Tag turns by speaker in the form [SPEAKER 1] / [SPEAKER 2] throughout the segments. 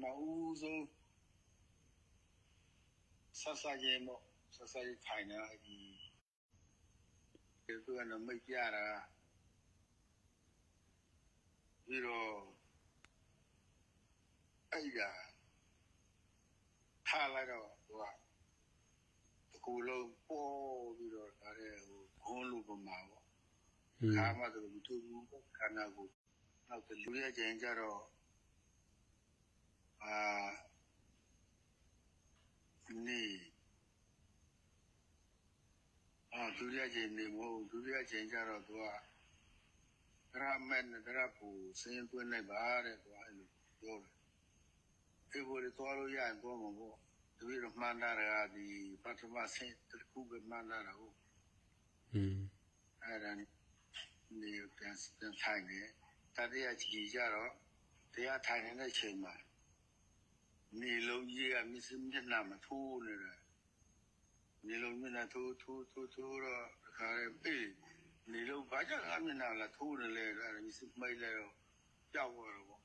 [SPEAKER 1] မဦးဆုံးဆက်ဆက်ရင်တော့ဆက်ဆက်ရင်ထိုင်နေအဒီဒီကတော့မိတ်ပြတာပြီးတော့အဲ့ဒါထားလိုက်တော့သူကတကူလုံးပေါ်ပြီးတော့ဒါတဲ့ဟိုခွန်းလို့ပမာပေါ့
[SPEAKER 2] อืม
[SPEAKER 1] ခါမှတော့မတူဘူးခန္ဓာကိုယ်နောက်လူရကျင်ကြတော့ အာနေအာဒုရကျင်နေမဟုတ်ဒုရကျင်ကြတော့သူကဒရမန်ဒရပူစင်းသွင်းလိုက်ပါတဲ့သူကအဲ့လိုပြောတယ်ဒီဘိုးလေးသွားလို့ရရင်သွားမှာပေါ့တပည့်တော်မှန်တာကဒီပထမဆင်းတစ်ခုပဲမှန်တာဟုတ်
[SPEAKER 2] อืม
[SPEAKER 1] အဲ့ဒါနေပြန်ပြန်ထိုင်တယ်တတိယကြည်ကြတော့တရားထိုင်နေတဲ့ချိန်မှာ နေလုံးကြီးကမျက်စိမျက်နှာမထိုးနေတယ်နေလုံးမျက်နှာထိုးထိုးထိုးထိုးတော့တခါလေအေးနေလုံးဘာကြောင့်အမျက်နှာလာထိုးနေလဲအဲ့ဒါမျက်စိမိတ်လဲတော့ကြောက်သွားတော့ပေါ့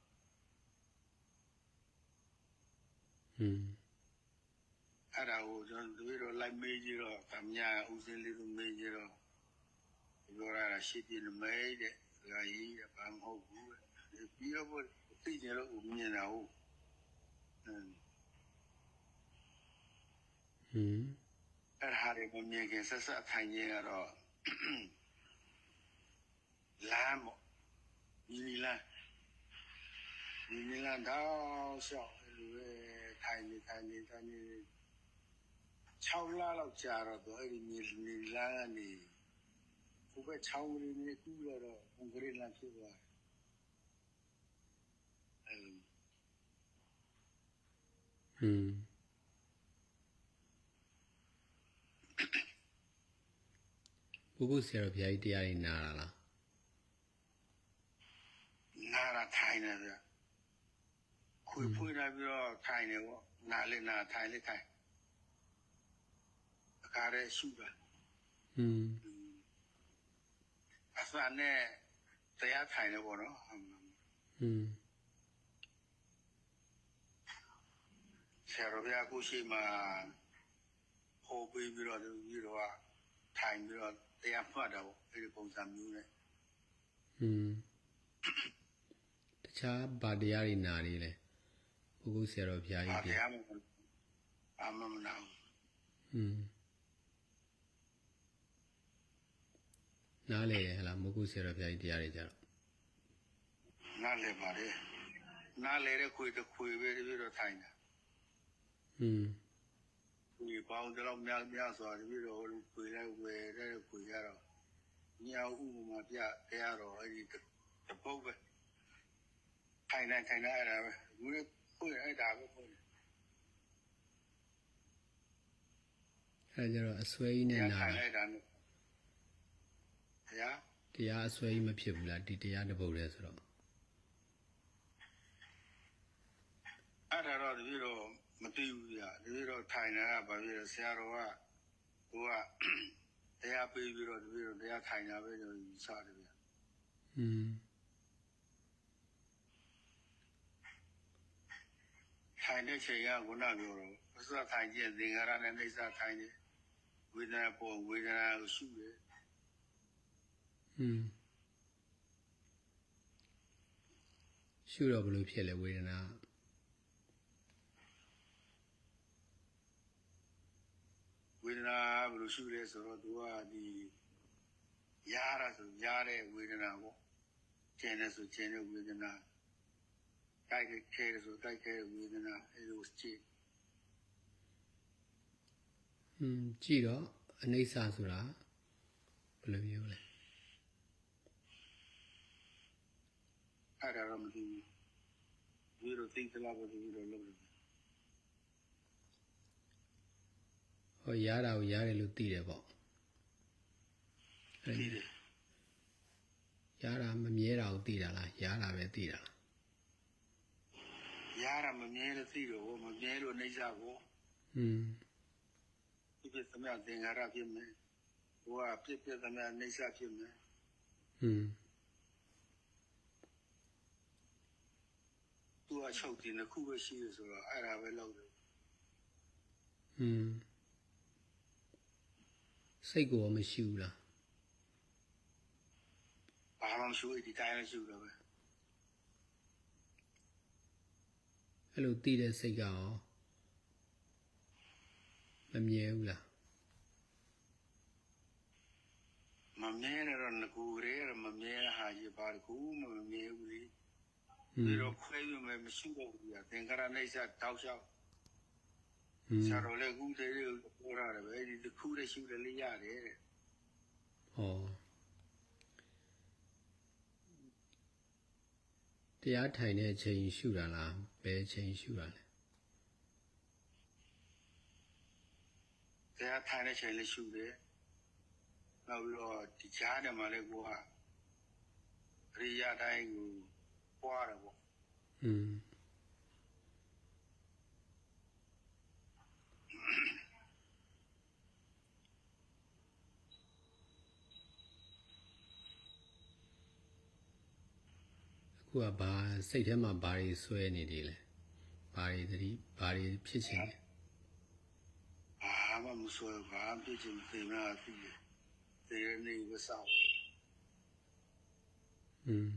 [SPEAKER 2] อืม
[SPEAKER 1] အဲ့ဒါကိုကျွန်တော်တို့တော့လိုက်မေးကြည့်တော့ကမြာဦးစင်းလေးတို့မေးကြည့်တော့ပြောရတာရှိတယ်မေးတဲ့ဒါကြီးကဘာမဟုတ်ဘူးတဲ့ပြီးတော့သိကြတော့ဦးမြင်တာဟုတ်အင်း
[SPEAKER 2] อืม
[SPEAKER 1] အဲ့ဒါတွေမမြင်ခင်ဆက်ဆက်ထိုင်ခြင်းကတော့လမ်းပေါ့ညီညီလမ်းညီညီလမ်းတော့ရှောက်အဲ့လိုပဲထိုင်နေထိုင်နေထိုင်နေ6လလောက်ကြာတော့သူအဲ့ဒီညီညီလမ်းကနေဘုဘချောင်းလေးနဲ့ကူးလာတော့ဟန်ဂရီလမ်းဖြစ်သွားတယ်အဲ့
[SPEAKER 2] อืมဘုဘဆရာတော်ဘုရားကြီးတရားတွေနားလာလား
[SPEAKER 1] နာရထိုင်နေပြခွေဖွေးလာပြီးတော့ထိုင်နေပေါ့နားလေးနာထိုင်လေးထိုင်အခါရဲရှုတာ
[SPEAKER 2] อืม
[SPEAKER 1] အစနဲ့တရားထိုင်နေပေါ့နော်
[SPEAKER 2] อืม
[SPEAKER 1] ရာတော်ဘုရားကိုရှိမှဟောပြီးပြီးတော့ပြီးတော့ထိုင်ပြီးတော့တရားမှတ်တာပေါ့အဲဒီပုံစံမျိုးနဲ့
[SPEAKER 2] อืมတခြားဗာတရားတွေနာနေလဲဘုဘဆရာတော်ဘုရား
[SPEAKER 1] အာ
[SPEAKER 2] ကြီး
[SPEAKER 1] တ
[SPEAKER 2] တရား
[SPEAKER 1] ရားမအမမနာဘူး
[SPEAKER 2] อืมနားလေဟလားမဟုတ်ဘူးဆရာတော်ဘုရားကြီးတရားတွေကြတော့
[SPEAKER 1] နားလေပါလေနားလေတဲ့ခွေတစ်ခွေပဲပြီးတော့ထိုင်တာ
[SPEAKER 2] อืม
[SPEAKER 1] ဒီပေါင်းတော့များများစွာတပြီးတော့ခွေလိုက်ဝယ်တဲ့ခွေရတော့ညောင်ဥပမာပြတရားတော်အဲ့ဒီတပုတ်ပဲထိုင်နေထိုင်နေအဲ့ဒါပဲဘူးလေခွေအဲ့ဒါပဲခွေ
[SPEAKER 2] အဲဒါကြတော့အစွဲကြီးနဲ့
[SPEAKER 1] တရား
[SPEAKER 2] နာ
[SPEAKER 1] ထိုင်
[SPEAKER 2] တာ
[SPEAKER 1] လိုက်တာနဲ့တရား
[SPEAKER 2] တရားအစွဲကြီးမဖြစ်ဘူးလားဒီတရားတစ်ပုဒ်လဲဆိုတော့
[SPEAKER 1] အဲ့ဒါတော့တပြီးတော့ မသိဘူးပြတပြီးတော့ထိုင်နေတာဗာပြီးတော့ဆရာတော်ကသူကတရားပေးပြီးတော့တပြီးတော့တရားထိုင်တာပဲကျွန်တော်ယူဆတယ်ဗျ
[SPEAKER 2] อืม
[SPEAKER 1] ထိုင်တဲ့ချိန်ကခုနပြောတော့အစထိုင်ခြင်းသင်္ခါရနဲ့အိဋ္ဌထိုင်တယ်ဝေဒနာပေါ်ဝေဒနာကိုရှုတယ်
[SPEAKER 2] อืมရှုတော့ဘယ်လိုဖြစ်လဲဝေဒနာ
[SPEAKER 1] ဝေ လိုရှုလဲဆိုတော့သူကဒီရားရဆိုရားတဲ့ဝေဒနာပေါ့ကျင်တယ်ဆိုကျင်တဲ့ဝေဒနာတိုက်ခဲတယ်ဆိုတိုက်ခဲတဲ့ဝေဒနာအဲလိုကြည့်
[SPEAKER 2] อืมကြည့်တော့အနိစ္စဆိုတာဘယ်လိုမျိုးလဲ
[SPEAKER 1] အဲ့ဒါတော့မသိဘူးဒီလိုသိသလားဘယ်လိုလုပ်လို့
[SPEAKER 2] ဟောရားတာကိုရားတယ်လို့သိတယ်ပေါ့အဲ့
[SPEAKER 1] သိတယ်
[SPEAKER 2] ရားတာမမြဲတာကိုသိတာလားရားတာပဲသိတာလား
[SPEAKER 1] ရားရမမြဲလို့သိတော့မမြဲလို့နေစားကို
[SPEAKER 2] อืม
[SPEAKER 1] ဒီပြသမ သင်္ခါရဖြစ်မယ်ဘဝပြည့်ပြည့်သမနေစားဖြစ်မယ်
[SPEAKER 2] อืม
[SPEAKER 1] သူ ကချုပ်တင်တစ်ခုပဲရှိရဆိုတော့အဲ့ဒါပဲလုပ်တယ်
[SPEAKER 2] อืม စိတ်ကိုရောမရှိဘူးလား
[SPEAKER 1] ဘာမှမရှိဘူးဒီတိုင်းမရှိဘူးပဲ
[SPEAKER 2] အဲ့လိုတည်တဲ့စိတ်ကရောမမြဲဘူးလား
[SPEAKER 1] မမြဲတော့ငကူရဲမမြဲဟာရပါကူမမြဲဘူးလေပြီးတော့ခွဲရမယ်မရှိတော့ဘူးကသင်္ကရနေစာတောက်လျှောက်ဆရာတော်လည်းကုသေးလေးကိုပြောရတယ်ပဲဒီတစ်ခု တည်းရှိတယ်လေးရတယ်တဲ့
[SPEAKER 2] ဟောတရားထိုင်တဲ့အချိန်ရှုတာလားဘယ်အချိန်ရှုတာလဲ
[SPEAKER 1] တရားထိုင်တဲ့ချိန်လေးရှိတယ်နောက်ပြီးတော့ဒီကြားထဲမှာလည်းကိုကအရိယာတိုင်းကိုပွားတယ်ပေါ့
[SPEAKER 2] อืมအ ခုကဘာစိတ်ထဲမှာဘာတွေဆွဲနေတယ်လဲဘာတွေသတိဘာတွေဖြစ်ချင်လဲ
[SPEAKER 1] ဘာမှမဆိုးဘာမှဖြစ်ချင်သိမလားသိတယ်ဒီနေ့ဝဆောက်
[SPEAKER 2] อืม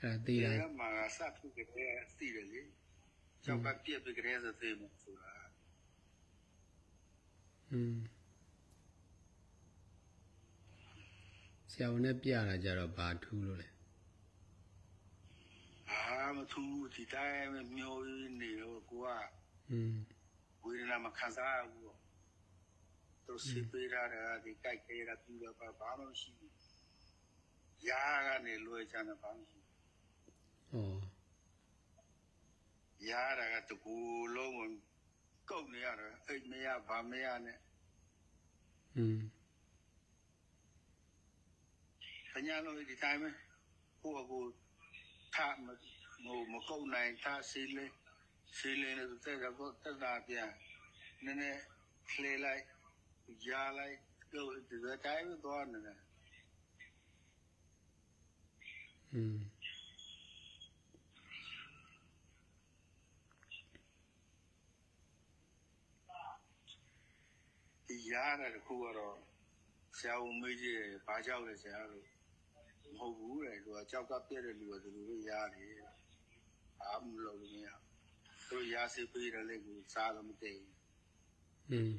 [SPEAKER 2] အဲ့ဒါ
[SPEAKER 1] ဒီ
[SPEAKER 2] သေးတာ
[SPEAKER 1] မှာစဖြစ်ကြတယ်သိတယ်လေကျောက်ကပြက်ပြကြတယ်ဆိုသိမှာဆိုတာ
[SPEAKER 2] อืมဆရာဝန်နဲ့ပြတာကြတော့ဘာထူးလို့လဲ
[SPEAKER 1] ဘာမှသူဒီတိုင်းမျိုးနေတော့ကိုက
[SPEAKER 2] อืม
[SPEAKER 1] ဝေဒနာမခံစားဘူးပေါ့သူစိတ်ပေးရတာဒီကြိုက်ခဲတာပြီးတော့ဘာမှမရှိဘူးရာကနေလွယ်ချမ်းတာဘာမှမရှိ
[SPEAKER 2] ဩ
[SPEAKER 1] ရာတာကတကူလုံး ကုတ်နေရတယ်အိတ်မရဘာမရနဲ့
[SPEAKER 2] อืม
[SPEAKER 1] ပညာလုံးဒီတိုင်းပဲကိုကကိုထမဟိုမကုတ်နိုင်ထစီလေးစီလေးနဲ့တက်တော့တက်တာပြန်နည်းနည်းခလေလိုက်ရာလိုက်တော့ဒီတိုင်းပဲသွားနေတယ်
[SPEAKER 2] อืม
[SPEAKER 1] ဒီရားတဲ့ခုကတော့ဆရာဦးမေးကြည့်တယ်ဘာကြောက်လဲဆရာတို့မဟုတ်ဘူးတဲ့သူကကြောက်ကပြည့်တဲ့လူကသူတို့ရားတယ်အာမလို့မရသူရားစီပေးတယ်လေကိုစားလို့မတည်
[SPEAKER 2] อืม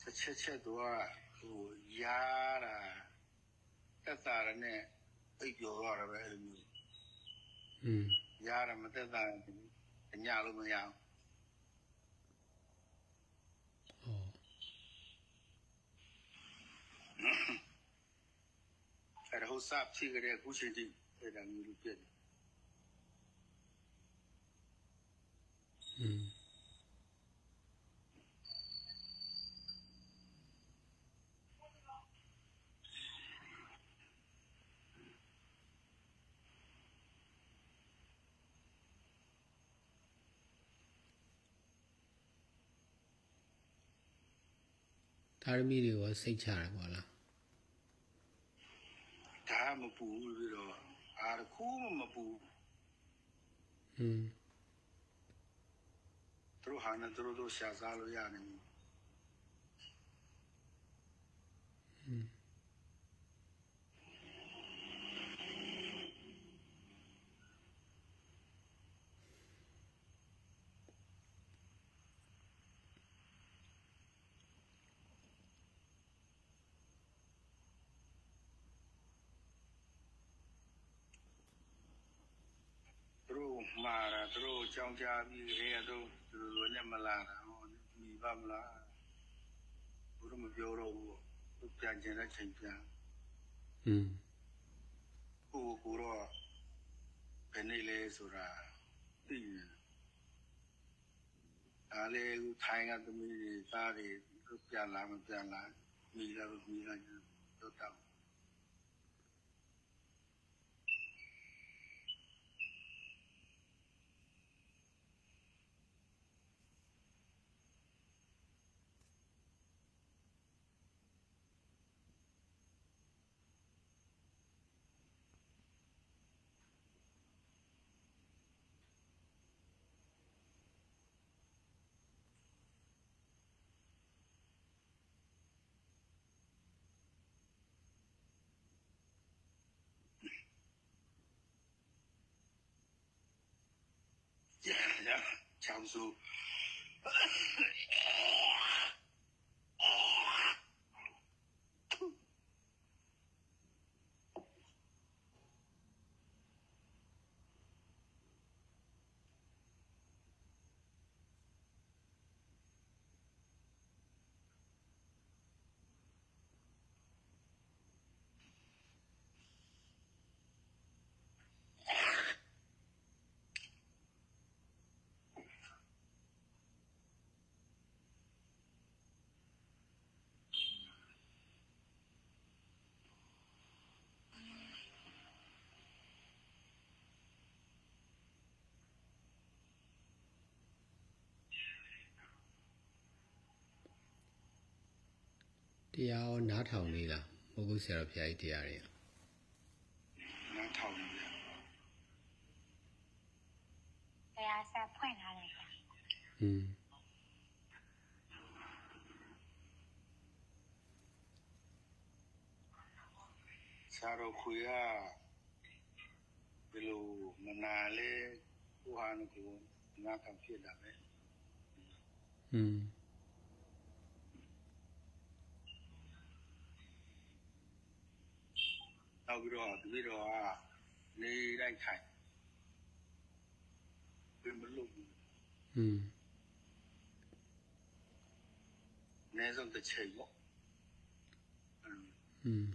[SPEAKER 1] တစ်ချက်ချက်သူက ဟိုရားတာတက်တာရနဲ့အိပ်ပြောရတာပဲအဲ့လိုမျိုး
[SPEAKER 2] อืม
[SPEAKER 1] ရားတာမတက်တာအညလို့မရအောင်
[SPEAKER 2] ဩ
[SPEAKER 1] အဲ့ဒါဟိုစဖြစ်ကြတဲ့အခုချိန်ထိအဲ့ဒါမျိုးလိုပြည့်တယ်
[SPEAKER 2] อืม ဒါရမီတွေရောစိတ်ချရပါလား
[SPEAKER 1] ဒါမပူဘူးပြီးတော့အာတစ်ခုမှမပူဘူး
[SPEAKER 2] อืม
[SPEAKER 1] သူတို့ဟာနဲ့သူတို့တို့ရှာစားလို့ရတယ်သူတို့ မှားတာသူတို့ကြောင်းကြပြီးရေတော့သူတို့လည်းမလာတာဟောမိပါမလားဘုရားမပြောတော့ဘူးသူပြန်ကျင်တဲ့ချိန်ပြန်
[SPEAKER 2] อืม
[SPEAKER 1] ကိုကိုတော့ဘယ်နေလဲဆိုတာသိနေဒါလေထိုင်းကသမီးတွေသားတွေသူပြန်လာမပြန်လာမမိလာလို့မိလာကြတော့တောက် so
[SPEAKER 2] တရားရောနားထောင်လေးလားမဟုတ်ဘူးဆရာတော်ဘုရားကြီးတရားတွေ
[SPEAKER 1] နားထောင်နေ
[SPEAKER 3] တယ်တရားစာဖွင့်ထားတယ်
[SPEAKER 2] อืม
[SPEAKER 1] ဆရာတော်ခွေကဒီလိုမနာလေးကိုဟာကိုနားထောင်ဖြစ်တာပဲ
[SPEAKER 2] อืม
[SPEAKER 1] နောက်ပြီးတော့တပည့်တော်ကနေတိုင်းခိုင်ပြင်မလို့ဘူး
[SPEAKER 2] อืม
[SPEAKER 1] အနည်းဆုံးတစ်ချိန်ပေါ့အင်း
[SPEAKER 2] อืม